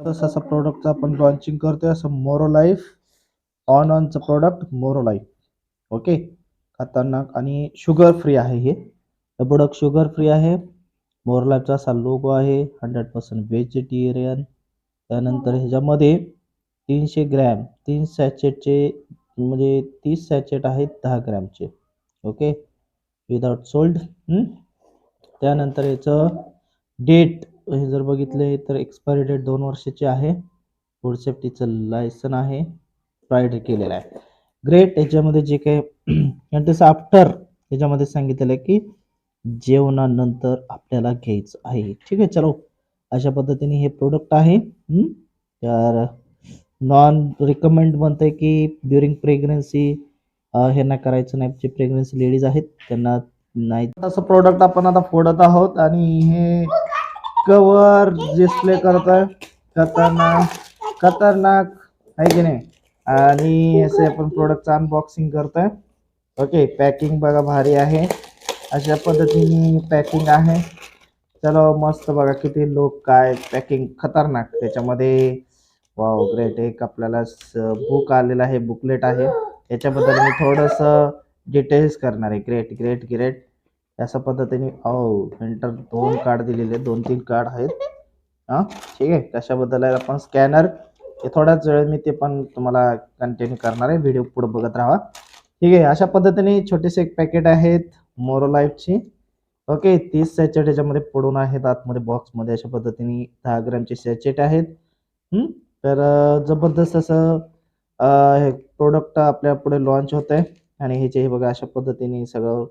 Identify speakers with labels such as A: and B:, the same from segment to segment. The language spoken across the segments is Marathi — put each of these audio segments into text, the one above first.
A: तसं असं प्रोडक्टचं आपण लॉन्चिंग करतोय असं मोरो लाईफ ऑन ऑनचं प्रोडक्ट मोरो लाईफ ओके खतरनाक आणि शुगर फ्री आहे हे. प्रोडक्ट शुगर फ्री आहे. मोरो लाईफचा असा लोगो आहे हंड्रेड पर्सेंट व्हेजिटेरियन त्यानंतर ह्याच्यामध्ये तीनशे ग्रॅम तीन सॅचेटचे म्हणजे तीस सॅचेट आहेत दहा ग्रॅमचे. ओके विदाउट सोल्ड त्यानंतर याचं डेट हे जर बघितले तर एक्सपायरी डेट दोन वर्षाची आहे. फूड सेफ्टीचं लायसन आहे. प्रायड केलेलं आहे. ग्रेट याच्यामध्ये जे काही आणि आफ्टर याच्यामध्ये सांगितलेलं आहे की जेवणानंतर आपल्याला घ्यायचं आहे. ठीक आहे चलो. अशा पद्धतीने हे प्रोडक्ट आहे. तर नॉन रिकमेंड म्हणतंय की ड्युरिंग प्रेग्नन्सी हे ना करायचं नाही. जे प्रेग्नन्सी लेडीज आहेत त्यांना नाही. असं प्रोडक्ट आपण आता फोडत आहोत आणि हे कवर डिस्प्ले करतोय. खतरनाक खतरनाक. आहे की नाही? आणि असे आपण प्रोडक्टचं अनबॉक्सिंग करतोय. ओके पॅकिंग बघा भारी आहे. अशा पद्धतीने पॅकिंग आहे. चलो हो, मस्त बघा किती लोक काय पॅकिंग खतरनाक त्याच्यामध्ये. वाव ग्रेट एक आपल्याला बुक आलेलं आहे बुकलेट आहे. याच्याबद्दल मी थोडंसं डिटेल्स करणार आहे. ग्रेट ग्रेट ग्रेट अशा पद्धतीने अहो नंतर दोन कार्ड दिलेले दोन तीन कार्ड आहेत. हां? ठीक आहे. कशाबद्दल आहे आपण स्कॅनर हे थोड्याच वेळ मी ते पण तुम्हाला कंटिन्यू करणार आहे. व्हिडिओ पुढे बघत राहा. ठीक आहे. अशा पद्धतीने छोटेसे एक पॅकेट आहेत मोरो लाईफची ओके. तीस सॅचेट ह्याच्यामध्ये पडून आहेत. आतमध्ये बॉक्समध्ये अशा पद्धतीने दहा ग्रॅमचे सॅचेट आहेत. तर जबरदस्त असं हे प्रोडक्ट आपल्या पुढे लॉन्च होत आहे आणि ह्याचे हे बघा अशा पद्धतीने सगळं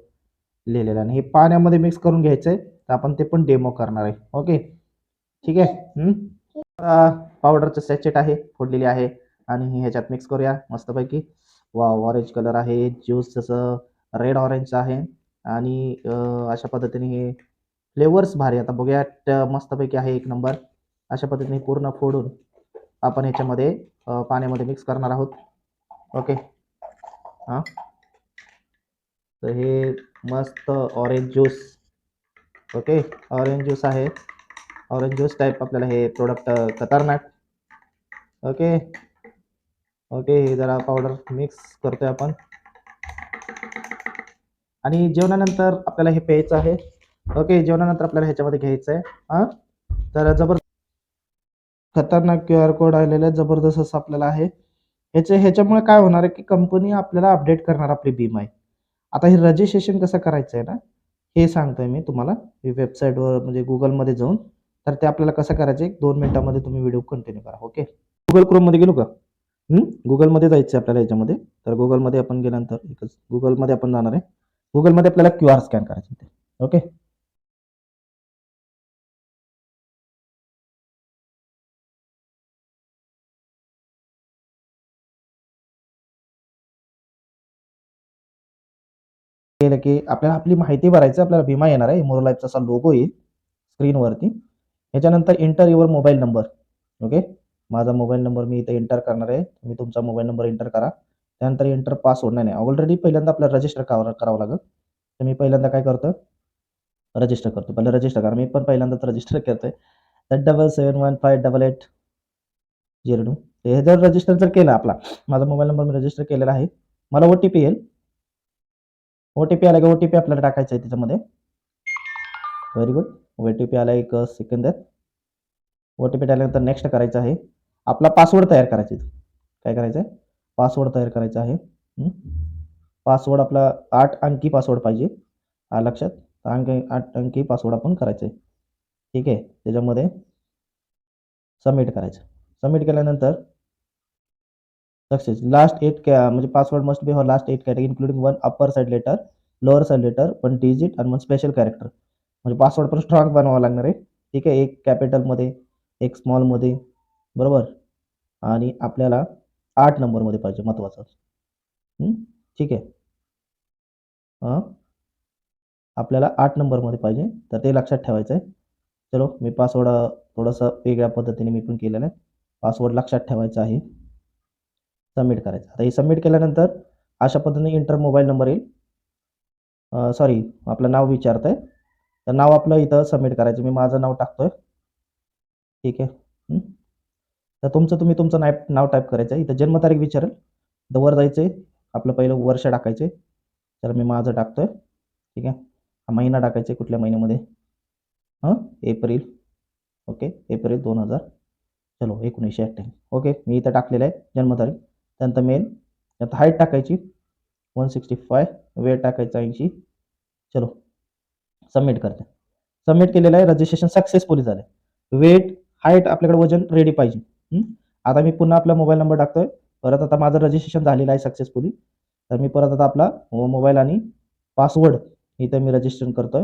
A: लिहिलेलं आणि हे पाण्यामध्ये मिक्स करून घ्यायचं आहे तर आपण ते पण डेमो करणार आहे. ओके ठीक आहे? पावडरचं सॅचेट आहे फोडलेली आहे. आणि हे ह्याच्यात मिक्स करूया मस्तपैकी. वा ऑरेंज कलर आहे. ज्यूस जसं रेड ऑरेंज आहे. आणि अशा पद्धतीने हे फ्लेवर्स भारी. आता बघूया मस्तपैकी आहे एक नंबर अशा पद्धतीने पूर्ण फोडून आपण ह्याच्यामध्ये पाण्यामध्ये मिक्स करणार आहोत. ओके हां? तर हे मस्त orange juice okay orange juice आहे. ऑरेंज ज्यूस टाईप आपल्याला हे प्रोडक्ट खतरनाक. ओके ओके हे जरा पावडर मिक्स करतोय आपण. आणि जेवणानंतर आपल्याला हे प्यायचं आहे. ओके जेवणानंतर आपल्याला ह्याच्यामध्ये घ्यायचं आहे हां? तर जबर खतरनाक क्यू आर कोड आलेलं आहे. जबरदस्त असं आपल्याला आहे. ह्याचे ह्याच्यामुळे काय होणार आहे की कंपनी आपल्याला अपडेट करणार आपली बीम आहे आता हे रजिस्ट्रेशन कसं करायचं आहे ना हे सांगतोय मी तुम्हाला. वेबसाईटवर म्हणजे गुगलमध्ये जाऊन तर ते आपल्याला कसं करायचं आहे दोन मिनिटामध्ये तुम्ही व्हिडिओ कंटिन्यू करा ओके गुगल क्रोममध्ये गेलो का? गुगलमध्ये जायचं आहे आपल्याला याच्यामध्ये. तर गुगलमध्ये आपण गेल्यानंतर एकच गुगलमध्ये आपण जाणार आहे. गुगलमध्ये आपल्याला क्यू आर स्कॅन करायचं ओके केलं की आपल्याला आपली माहिती भरायची आपल्याला भीमा येणार आहे. मोर लाईफचा असा लोगो येईल स्क्रीनवरती याच्यानंतर enter your mobile number okay माझा मोबाईल नंबर मी इथे एंटर करणार आहे. तुम्ही तुमचा मोबाईल नंबर एंटर करा. त्यानंतर एंटर पासवर्ड नाही नाही. ऑलरेडी पहिल्यांदा आपल्याला रजिस्टर करावं करावं लागेल. तर मी पहिल्यांदा काय करतो रजिस्टर करतो पहिलं रजिस्टर करा. मी पण पहिल्यांदाच रजिस्टर करतोय. तर double seven one five double eight zero two हे जर रजिस्टर जर केलं आपला माझा मोबाईल नंबर मी रजिस्टर केलेला आहे. मला ओ टी पी येईल. ओ टी पी आला की ओ टी पी आपल्याला टाकायचं आहे त्याच्यामध्ये. Very good O T P आला एक सेकंद आहे. ओ टी पी टाकल्यानंतर नेक्स्ट करायचं आहे. आपला पासवर्ड तयार करायचा आहे. काय करायचं आहे? पासवर्ड तयार करायचा आहे. पासवर्ड आपला आठ अंकी पासवर्ड पाहिजे. लक्षात. तर अंक आठ अंकी पासवर्ड आपण करायचं आहे ठीक आहे. त्याच्यामध्ये सबमिट करायचं. सबमिट केल्यानंतर सक्सेस. लास्ट एट कॅ म्हणजे password must be horror last eight category including one upper side letter lower side letter one digit आणि वन स्पेशल कॅरेक्टर म्हणजे पासवर्ड पण स्ट्रॉंग बनवावा लागणार आहे. ठीक आहे एक कॅपिटलमध्ये एक स्मॉलमध्ये बरोबर? आणि आपल्याला आठ नंबरमध्ये पाहिजे महत्त्वाचं ठीक आहे. हां? आपल्याला आठ नंबरमध्ये पाहिजे तर ते लक्षात ठेवायचं आहे चलो मी पासवर्ड थोडंसं वेगळ्या पद्धतीने मी पण केलेलं आहे. पासवर्ड लक्षात ठेवायचा आहे. सबमिट करायचं. आता हे सबमिट केल्यानंतर अशा पद्धतीने इंटर मोबाईल नंबर येईल. सॉरी आपलं नाव विचारतं आहे तर नाव आपलं इथं सबमिट करायचं. मी माझं नाव टाकतोय. ठीक आहे? तर तुमचं तुम्ही तुमचं नाय नाव टाईप करायचं. आहे इथं जन्मतारीख विचारेल. तर वर जायचं आहे. आपलं पहिलं वर्ष टाकायचे तर मी माझं टाकतोय. ठीक आहे? हा महिना टाकायचा आहे कुठल्या महिन्यामध्ये? हां? एप्रिल. ओके? एप्रिल दोन हजार. चलो एकोणीसशे अठ्ठ्याण्णव ओके? मी इथं टाकलेलं आहे जन्मतारीख. त्यानंतर मेल त्यात हाईट टाकायची. वन सिक्स्टी फाय वेळ टाकायचा ऐंशी. चलो. सबमिट करते. सबमिट केलेलं आहे. रजिस्ट्रेशन सक्सेसफुली झालं वेट हाईट आपल्याकडे वजन रेडी पाहिजे. आता मी पुन्हा आपला मोबाईल नंबर टाकतोय. परत आता माझं रजिस्ट्रेशन झालेलं आहे सक्सेसफुली तर मी परत आता आपला मोबाईल आणि पासवर्ड इथं मी रजिस्ट्रेशन करतोय.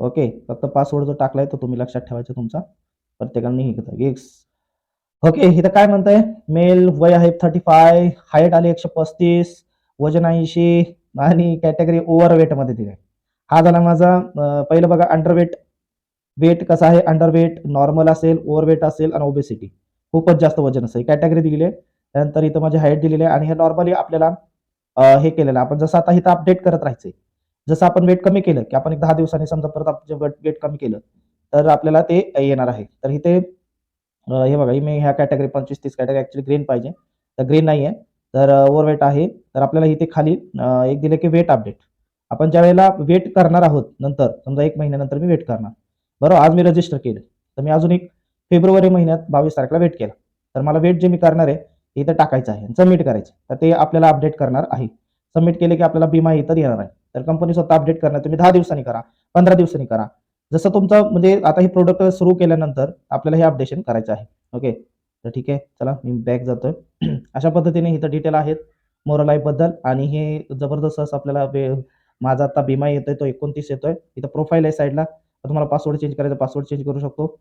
A: ओके फक्त पासवर्ड जो टाकलाय तो तुम्ही लक्षात ठेवायचा तुमचा. प्रत्येकाने हे घेतो. एक्स ओके इथं काय म्हणताय? मेल वय आहे थर्टी फाय हाईट आली एकशे पस्तीस वजन ऐंशी आणि कॅटेगरी ओव्हरवेट वेटमध्ये दिली आहे हा झाला माझा पहिलं बघा अंडरवेट वेट कसा आहे? अंडरवेट नॉर्मल असेल ओव्हरवेट असेल आणि ओबेसिटी खूपच जास्त वजन असेल कॅटेगरी दिलेली आहे त्यानंतर इथं माझी हाईट दिलेली आहे आणि हे नॉर्मली आपल्याला हे केलेलं आहे. आपण जसं आता इथं अपडेट करत राहायचंय जसं आपण वेट कमी केलं की आपण एक दहा दिवसांनी समजा परत आपण वेट कमी केलं तर आपल्याला ते येणार आहे. तर इथे हे बघा ही मी ह्या कॅटेगरी पंचवीस तीस कॅटेगरी ऍक्च्युली ग्रीन पाहिजे. तर ग्रीन नाही आहे तर ओव्हरवेट आहे. तर आपल्याला इथे खाली एक दिलं की वेट अपडेट आपण ज्या वेळेला वेट करणार आहोत नंतर समजा एक महिन्यानंतर मी वेट करणार. बरोबर आज मी रजिस्टर केलं. तर मी अजून एक फेब्रुवारी महिन्यात बावीस तारखेला वेट केला. तर मला वेट जे मी करणार आहे ते इथं टाकायचं आहे. सबमिट करायचं तर ते आपल्याला अपडेट करणार आहे. सबमिट केले की आपल्याला बिमा इतर येणार आहे. तर कंपनी स्वतः अपडेट करणार. तुम्ही दहा दिवसांनी करा पंधरा दिवसांनी करा. जसं तुमचं म्हणजे आता हे प्रोडक्ट सुरू केल्यानंतर आपल्याला हे अपडेशन करायचं आहे. ओके तर ठीक आहे. चला मी बॅक जातोय. अशा पद्धतीने इथं डिटेल आहेत मोरलाईफबद्दल आणि हे जबरदस्त असं आपल्याला माझा आता बिमा येतोय तो एकोणतीस येतोय. इथं प्रोफाईल आहे साईडला तर तुम्हाला पासवर्ड चेंज करायचा पासवर्ड चेंज करू शकतो.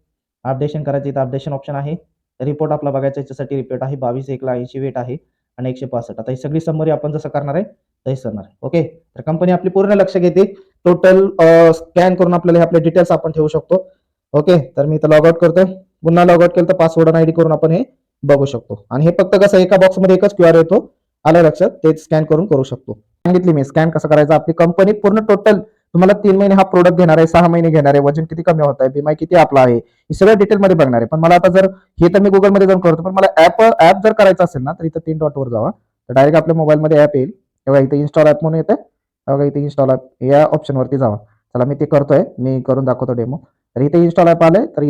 A: अपडेशन करायचं इथं अपडेशन ऑप्शन आहे. रिपोर्ट आपला बघायचा याच्यासाठी रिपोर्ट आहे. बावीस एकला ऐंशी वेट आहे आणि एकशे पासष्ट. आता ही सगळी समरी आपण जसं करणार आहे तशीच करणार आहे. ओके तर कंपनी आपली पूर्ण लक्ष घेते टोटल स्कॅन करून आपल्याला हे आपले डिटेल्स आपण ठेवू शकतो. ओके तर मी इथं लॉग आउट करतोय. पुन्हा लॉग आउट केलं तर पासवर्ड आणि आयडी करून आपण हे बघू शकतो. आणि हे फक्त कसं एका बॉक्समध्ये एकच क्यू आर येतो. आलं लक्षात? ते स्कॅन करून करू शकतो. सांगितली मी स्कॅन कसं करायचं? आपली कंपनी पूर्ण टोटल तुम्हाला तीन महिने हा प्रोडक्ट घेणार आहे सहा महिने घेणार आहे वजन किती कमी होत आहे बीमाई किती आपला आहे हे सगळं डिटेल मध्ये बघणार आहे. पण मला आता जर हे तर मी गुगलमध्ये जाऊन करतो पण मला ऍप ऍप जर करायचं असेल ना तर इथं तीन डॉट वर जावा. तर डायरेक्ट आपल्या मोबाईलमध्ये ऍप येईल. तेव्हा इथे इन्स्टॉल ऍप म्हणून येते बघा इथे इन्स्टॉल ॲप या ऑप्शनवरती जावा. चला मी ते करतोय. मी करून दाखवतो डेमो तर इथे इन्स्टॉल ॲप आले तर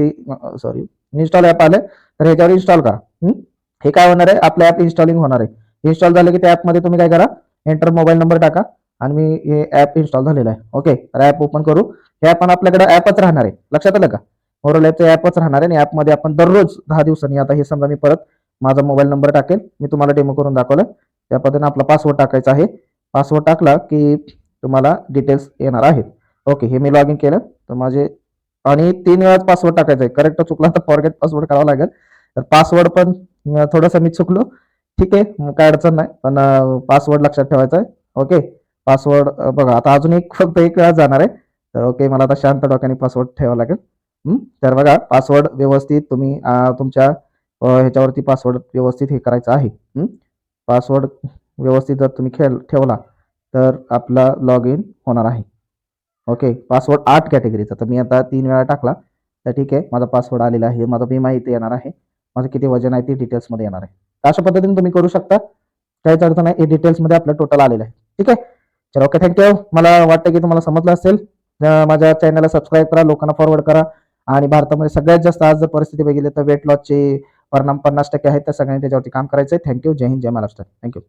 A: सॉरी इन्स्टॉल ॲप आले तर ह्याच्यावर इन्स्टॉल करा. हे? काय होणार आहे? आपलं ॲप इन्स्टॉलिंग होणार आहे. इन्स्टॉल झालं की त्या ॲपमध्ये तुम्ही काय करा? एंटर मोबाईल नंबर टाका आणि मी हे ॲप इन्स्टॉल झालेलं आहे. ओके तर ॲप ओपन करू. हे आपण आपल्याकडे ॲपच राहणार आहे. लक्षात आलं का? मोरल ॲपचं ॲपच राहणार आहे आणि ॲपमध्ये आपण दररोज दहा दिवसांनी आता हे समजा मी परत माझा मोबाईल नंबर टाकेल. मी तुम्हाला डेमो करून दाखवलं. त्या पद्धतीने आपला पासवर्ड टाकायचा आहे. पासवर्ड टाकला की तुम्हाला डिटेल्स येणार आहेत. ओके हे मी लॉग इन केलं. तर माझे आणि तीन वेळाच पासवर्ड टाकायचा आहे. करेक्ट चुकला तर फॉरगेट पासवर्ड करावा लागेल. तर पासवर्ड पण थोडंसं मी चुकलो. ठीक आहे काय अडचण नाही. पण पासवर्ड लक्षात ठेवायचा आहे. ओके पासवर्ड बघा आता अजून एक फक्त एक वेळा जाणार आहे. तर ओके मला आता शांत डोक्याने पासवर्ड ठेवावा लागेल. तर बघा पासवर्ड व्यवस्थित तुम्ही तुमच्या ह्याच्यावरती पासवर्ड व्यवस्थित हे करायचं आहे. पासवर्ड व्यवस्थित जर तुम्ही खेळ ठेवला तर आपला लॉग इन होणार आहे. ओके पासवर्ड आठ कॅटेगरीचा तर मी आता तीन वेळा टाकला तर ठीक आहे माझा पासवर्ड आलेला आहे. माझा विमा इथे येणार आहे. माझं किती वजन आहे ते डिटेल्समध्ये येणार आहे. तर अशा पद्धतीने तुम्ही करू शकता. काहीच अडचण नाही हे डिटेल्समध्ये आपलं टोटल आलेलं आहे. ठीक आहे? चल ओके थँक्यू मला वाटतं की तुम्हाला समजलं असेल. माझ्या चॅनलला सबस्क्राईब करा लोकांना फॉरवर्ड करा. आणि भारतामध्ये सगळ्यात जास्त आज जर परिस्थिती बघितली तर वेट लॉसचे परिणाम पन्नास टक्के आहेत. तर सगळ्यांनी त्याच्यावरती काम करायचं आहे थँक्यू जय हिंद जय महाराष्ट्र. Thank you